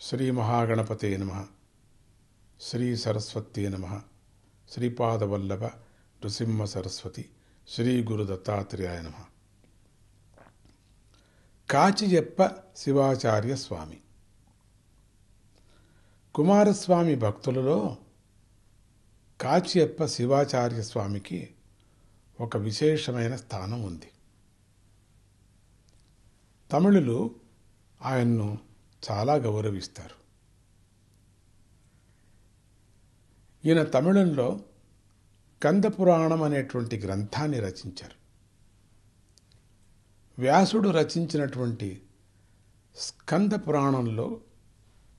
శ్రీ మహాగణపతే నమ శ్రీ సరస్వతే నమ శ్రీపాదవల్లభ నృసింహ సరస్వతి శ్రీ గురు దత్తాత్రేయ నమ కాచియప్ప శివాచార్య స్వామి కుమారస్వామి భక్తులలో కాచియప్ప శివాచార్య స్వామికి ఒక విశేషమైన స్థానం ఉంది। తమిళులు ఆయన్ను చాలా గౌరవిస్తారు. ఈయన తమిళంలో కందపురాణం అనేటువంటి గ్రంథాన్ని రచించారు. వ్యాసుడు రచించినటువంటి స్కంద పురాణంలో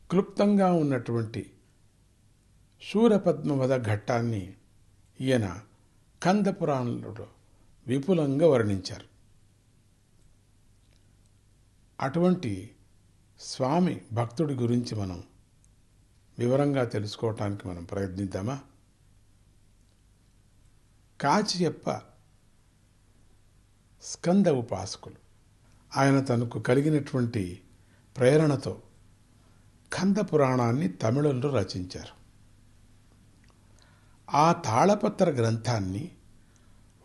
క్లుప్తంగా ఉన్నటువంటి శూరపద్మవద ఘట్టాన్ని ఈయన కంద పురాణంలో విపులంగా వర్ణించారు. అటువంటి స్వామి భక్తుడి గురించి మనం వివరంగా తెలుసుకోవటానికి మనం ప్రయత్నిద్దామా? కాచియప్ప స్కంద ఉపాసకులు. ఆయన తనకు కలిగినటువంటి ప్రేరణతో కంద పురాణాన్ని తమిళంలో రచించారు. ఆ తాళపత్ర గ్రంథాన్ని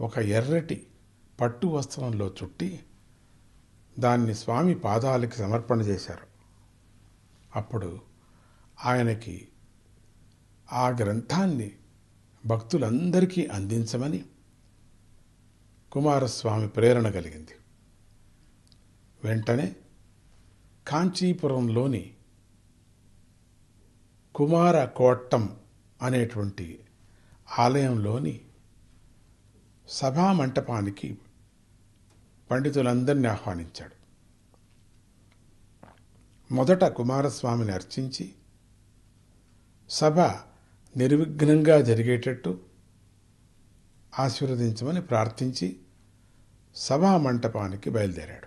ఒక ఎర్రటి పట్టు వస్త్రంలో చుట్టి దాన్ని స్వామి పాదాలకి సమర్పణ చేశారు. అప్పుడు ఆయనకి ఆ గ్రంథాన్ని భక్తులందరికీ అందించమని కుమారస్వామి ప్రేరణ కలిగింది. వెంటనే కాంచీపురంలోని కుమార కోట్టం అనేటువంటి ఆలయంలోని సభా మంటపానికి పండితులందరినీ ఆహ్వానించాడు. మొదట కుమారస్వామిని అర్చించి సభ నిర్విఘ్నంగా జరిగేటట్టు ఆశీర్వదించమని ప్రార్థించి సభా మంటపానికి బయలుదేరాడు.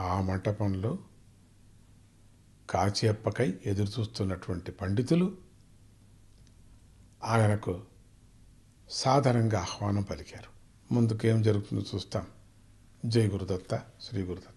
ఆ మంటపంలో కాచియప్పకై ఎదురుచూస్తున్నటువంటి పండితులు ఆయనకు సాధారణంగా ఆహ్వానం పలికారు. ముందుకేం జరుగుతుందో చూస్తాం. జై గురుదత్త శ్రీ గురుదత్త.